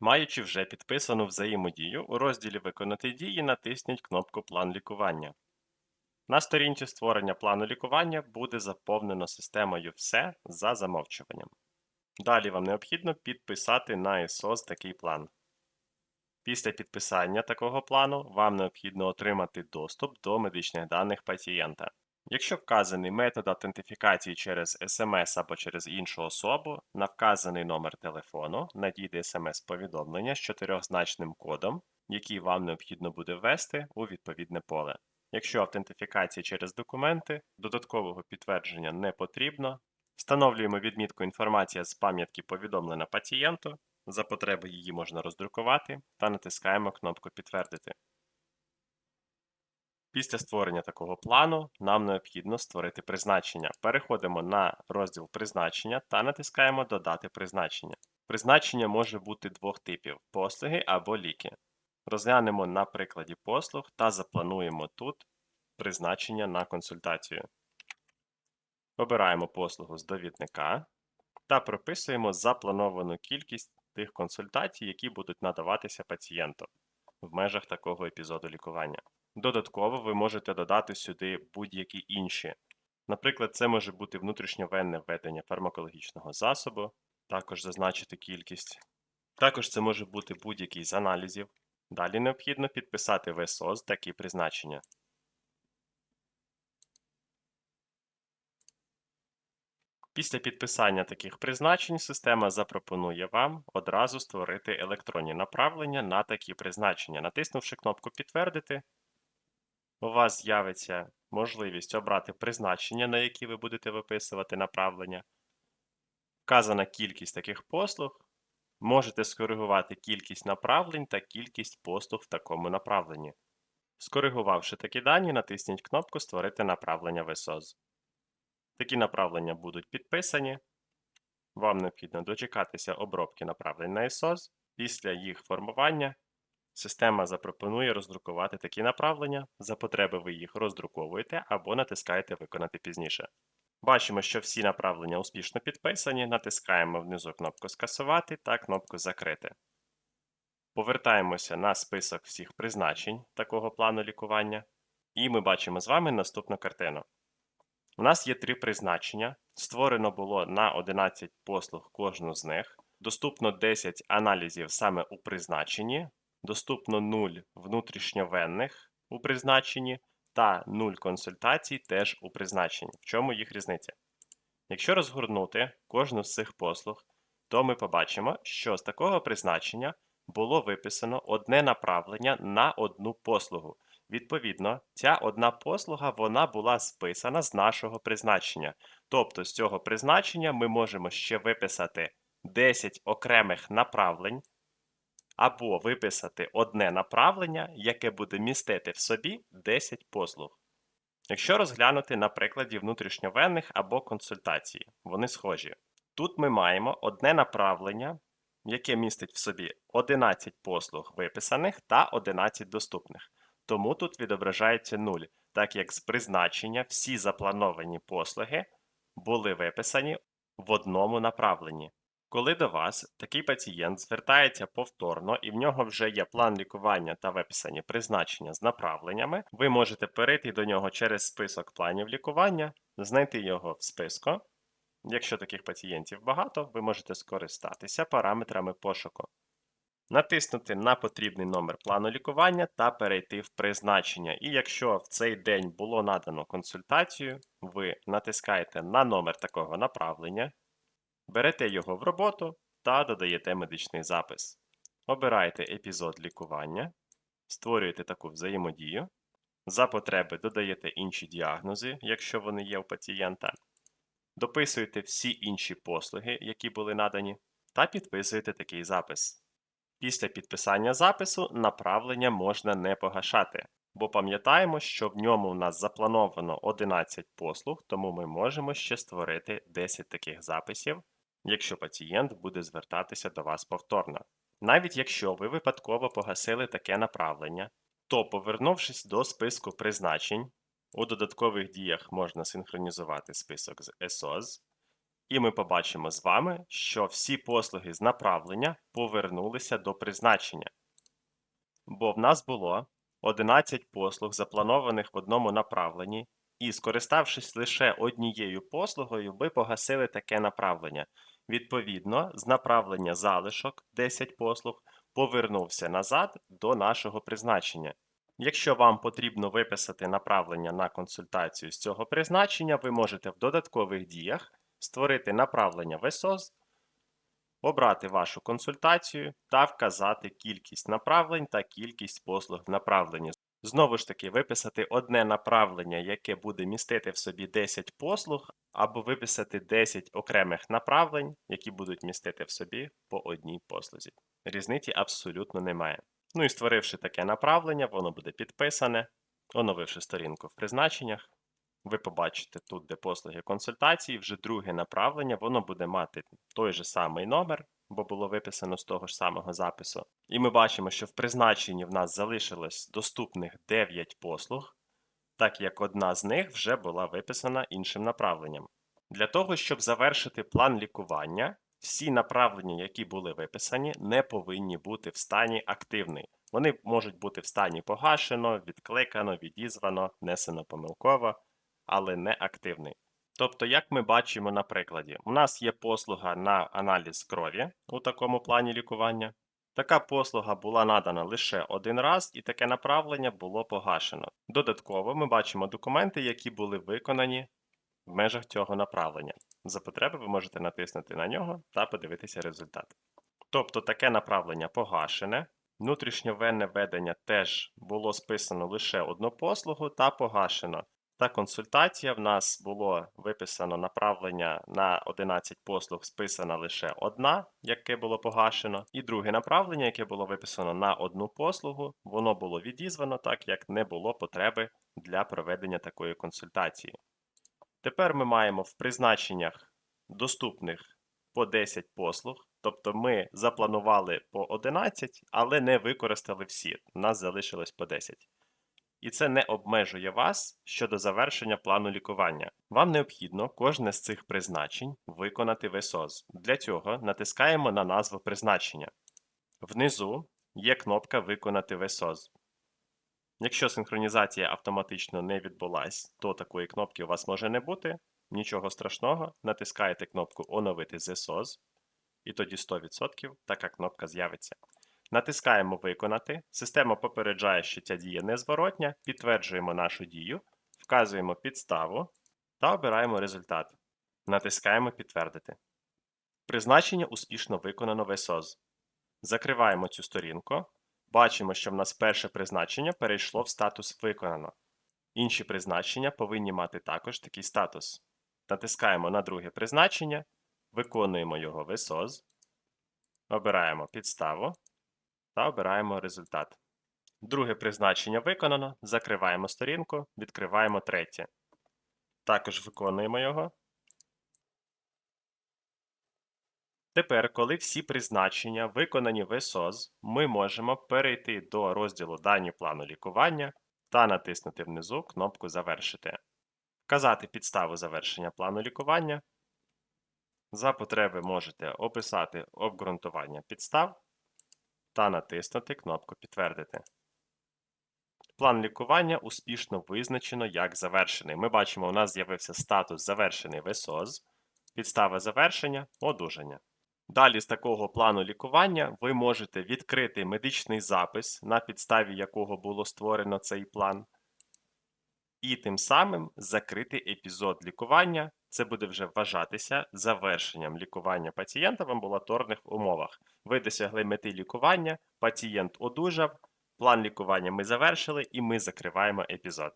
Маючи вже підписану взаємодію, у розділі Виконати дії натисніть кнопку План лікування. На сторінці створення плану лікування буде заповнено системою Все за замовчуванням. Далі вам необхідно підписати на ESOS такий план. Після підписання такого плану вам необхідно отримати доступ до медичних даних пацієнта. Якщо вказаний метод автентифікації через SMS або через іншу особу, на вказаний номер телефону надійде SMS-повідомлення з чотирьохзначним кодом, який вам необхідно буде ввести у відповідне поле. Якщо автентифікація через документи, додаткового підтвердження не потрібно, встановлюємо відмітку інформація з пам'ятки повідомлена пацієнту, за потреби її можна роздрукувати та натискаємо кнопку Підтвердити. Після створення такого плану нам необхідно створити призначення. Переходимо на розділ призначення та натискаємо Додати призначення. Призначення може бути двох типів послуги або ліки. Розглянемо на прикладі послуг та заплануємо тут призначення на консультацію. Обираємо послугу з довідника та прописуємо заплановану кількість тих консультацій, які будуть надаватися пацієнту в межах такого епізоду лікування. Додатково ви можете додати сюди будь-які інші. Наприклад, це може бути внутрішньовенне введення фармакологічного засобу, також зазначити кількість. Також це може бути будь-який з аналізів. Далі необхідно підписати в СОЗ такі призначення. Після підписання таких призначень система запропонує вам одразу створити електронні направлення на такі призначення. Натиснувши кнопку Підтвердити, у вас з'явиться можливість обрати призначення, на які ви будете виписувати направлення. Вказана кількість таких послуг. Можете скоригувати кількість направлень та кількість послуг в такому направленні. Скоригувавши такі дані, натисніть кнопку Створити направлення в ЕСОЗ. Такі направлення будуть підписані. Вам необхідно дочекатися обробки направлень на ЕСОЗ. Після їх формування система запропонує роздрукувати такі направлення. За потреби ви їх роздруковуєте або натискаєте Виконати пізніше. Бачимо, що всі направлення успішно підписані. Натискаємо внизу кнопку Скасувати та кнопку Закрити. Повертаємося на список всіх призначень такого плану лікування. І ми бачимо з вами наступну картину. У нас є три призначення. Створено було на 11 послуг кожну з них. Доступно 10 аналізів саме у призначенні, доступно 0 внутрішньовенних у призначенні та 0 консультацій теж у призначенні. В чому їх різниця? Якщо розгорнути кожну з цих послуг, то ми побачимо, що з такого призначення було виписано одне направлення на одну послугу. Відповідно, ця одна послуга вона була списана з нашого призначення. Тобто з цього призначення ми можемо ще виписати 10 окремих направлень, або виписати одне направлення, яке буде містити в собі 10 послуг. Якщо розглянути на прикладі внутрішньовенних або консультацій, вони схожі. Тут ми маємо одне направлення, яке містить в собі 11 послуг виписаних та 11 доступних. Тому тут відображається 0, так як з призначення всі заплановані послуги були виписані в одному направленні. Коли до вас такий пацієнт звертається повторно і в нього вже є план лікування та виписані призначення з направленнями, ви можете перейти до нього через список планів лікування, знайти його в списку. Якщо таких пацієнтів багато, ви можете скористатися параметрами пошуку. Натиснути на потрібний номер плану лікування та перейти в призначення. І якщо в цей день було надано консультацію, ви натискаєте на номер такого направлення, берете його в роботу та додаєте медичний запис. Обираєте епізод лікування, створюєте таку взаємодію. За потреби додаєте інші діагнози, якщо вони є у пацієнта. Дописуєте всі інші послуги, які були надані, та підписуєте такий запис. Після підписання запису направлення можна не погашати, бо пам'ятаємо, що в ньому у нас заплановано 11 послуг, тому ми можемо ще створити 10 таких записів, якщо пацієнт буде звертатися до вас повторно. Навіть якщо ви випадково погасили таке направлення, то, повернувшись до списку призначень, у додаткових діях можна синхронізувати список з ESOS, І ми побачимо з вами, що всі послуги з направлення повернулися до призначення. Бо в нас було 11 послуг, запланованих в одному направленні, і скориставшись лише однією послугою, ви погасили таке направлення. Відповідно, з направлення залишок 10 послуг повернувся назад до нашого призначення. Якщо вам потрібно виписати направлення на консультацію з цього призначення, ви можете в додаткових діях створити направлення в ЕСОС, обрати вашу консультацію та вказати кількість направлень та кількість послуг в направленні. Знову ж таки, виписати одне направлення, яке буде містити в собі 10 послуг, або виписати 10 окремих направлень, які будуть містити в собі по одній послузі. Різниці абсолютно немає. Ну і створивши таке направлення, воно буде підписане, оновивши сторінку в призначеннях. Ви побачите тут, де послуги консультації, вже друге направлення, воно буде мати той же самий номер, бо було виписано з того ж самого запису. І ми бачимо, що в призначенні в нас залишилось доступних 9 послуг, так як одна з них вже була виписана іншим направленням. Для того, щоб завершити план лікування, всі направлення, які були виписані, не повинні бути в стані активний. Вони можуть бути в стані погашено, відкликано, відізвано, внесено помилково, але не активний. Тобто, як ми бачимо на прикладі, у нас є послуга на аналіз крові у такому плані лікування. Така послуга була надана лише один раз, і таке направлення було погашено. Додатково ми бачимо документи, які були виконані в межах цього направлення. За потреби ви можете натиснути на нього та подивитися результат. Тобто таке направлення погашене. Внутрішньовенне ведення теж було списано лише одну послугу та погашено. Та консультація в нас було виписано направлення на 11 послуг, списана лише одна, яке було погашено, і друге направлення, яке було виписано на одну послугу, воно було відізвано, так як не було потреби для проведення такої консультації. Тепер ми маємо в призначеннях доступних по 10 послуг, тобто ми запланували по 11, але не використали всі. У нас залишилось по 10. І це не обмежує вас щодо завершення плану лікування. Вам необхідно кожне з цих призначень виконати в ЕСОЗ. Для цього натискаємо на назву призначення. Внизу є кнопка Виконати в ЕСОЗ. Якщо синхронізація автоматично не відбулась, то такої кнопки у вас може не бути. Нічого страшного, натискаєте кнопку Оновити з ЕСОЗ, і тоді 100% така кнопка з'явиться. Натискаємо Виконати. Система попереджає, що ця дія незворотня, підтверджуємо нашу дію, вказуємо підставу та обираємо результат. Натискаємо Підтвердити. Призначення успішно виконано в ЕСОЗ. Закриваємо цю сторінку. Бачимо, що в нас перше призначення перейшло в статус Виконано. Інші призначення повинні мати також такий статус. Натискаємо на друге призначення, виконуємо його в ЕСОЗ, обираємо підставу та обираємо результат. Друге призначення виконано, закриваємо сторінку, відкриваємо третє. Також виконуємо його. Тепер, коли всі призначення виконані в ЕСОЗ, ми можемо перейти до розділу Дані плану лікування та натиснути внизу кнопку Завершити. Вказати підставу завершення плану лікування. За потреби можете описати обґрунтування підстав та натиснути кнопку Підтвердити. План лікування успішно визначено як завершений. Ми бачимо, у нас з'явився статус завершений в ЕСОЗ, підстава завершення, одужання. Далі з такого плану лікування ви можете відкрити медичний запис, на підставі якого було створено цей план, і тим самим закрити епізод лікування. Це буде вже вважатися завершенням лікування пацієнта в амбулаторних умовах. Ви досягли мети лікування, пацієнт одужав, план лікування ми завершили і ми закриваємо епізод.